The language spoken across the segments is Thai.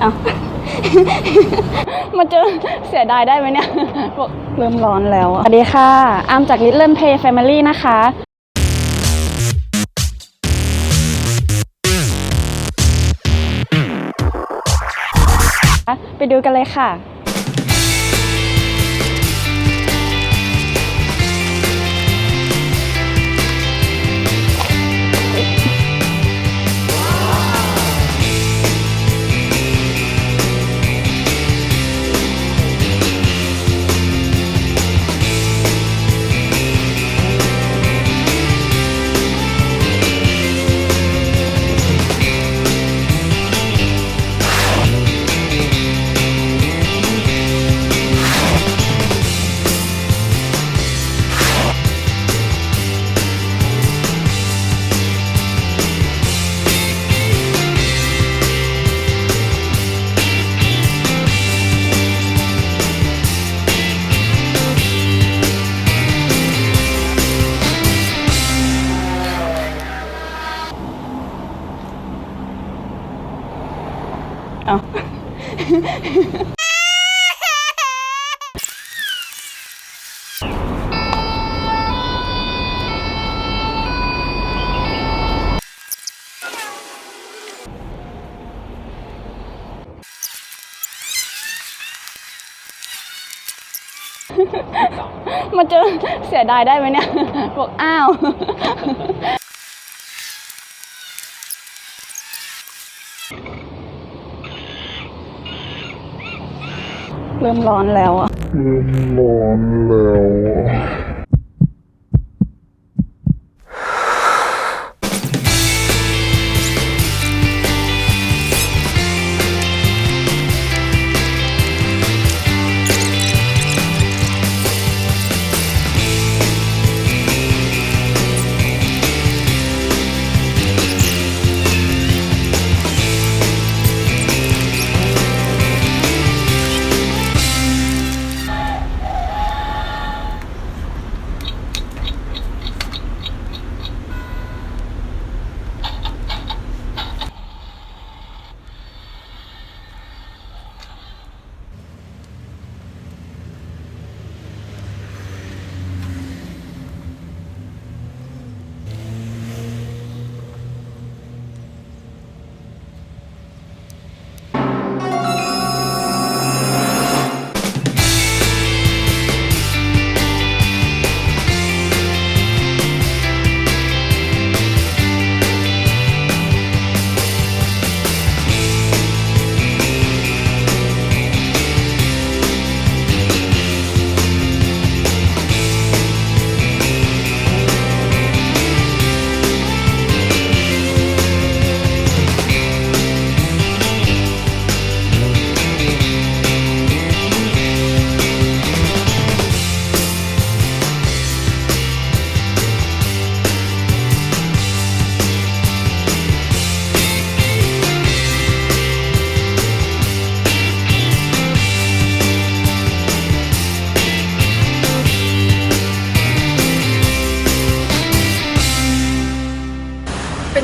เอามาเจอเสียดายได้ไหมเนี่ยบอกเริ่มร้อนแล้วอะสวัสดีค่ะ อามจาก Little Play Family นะคะไปดูกันเลยค่ะ เอามาเจอเสียดายได้ไหมเนี่ย บอกอ้าว เริ่มร้อนแล้วอะร้อนแล้วอะ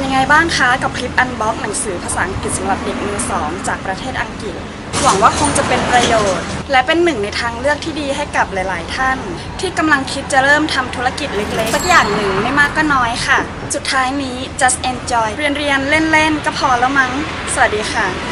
เป็นยังไงบ้างคะกับคลิปอันบ็อกหนังสือภาษาอังกฤษสำหรับเด็กมือสองจากประเทศอังกฤษ หวังว่าคงจะเป็นประโยชน์ และเป็นหนึ่งในทางเลือกที่ดีให้กับหลาย ๆ ท่าน ที่กำลังคิดจะเริ่มทำธุรกิจเล็ก ๆ สักอย่างหนึ่งไม่มากก็น้อยค่ะ สุดท้ายนี้ just enjoy เรียนเรียนๆเล่น ๆ ก็พอแล้วมั้ง สวัสดีค่ะ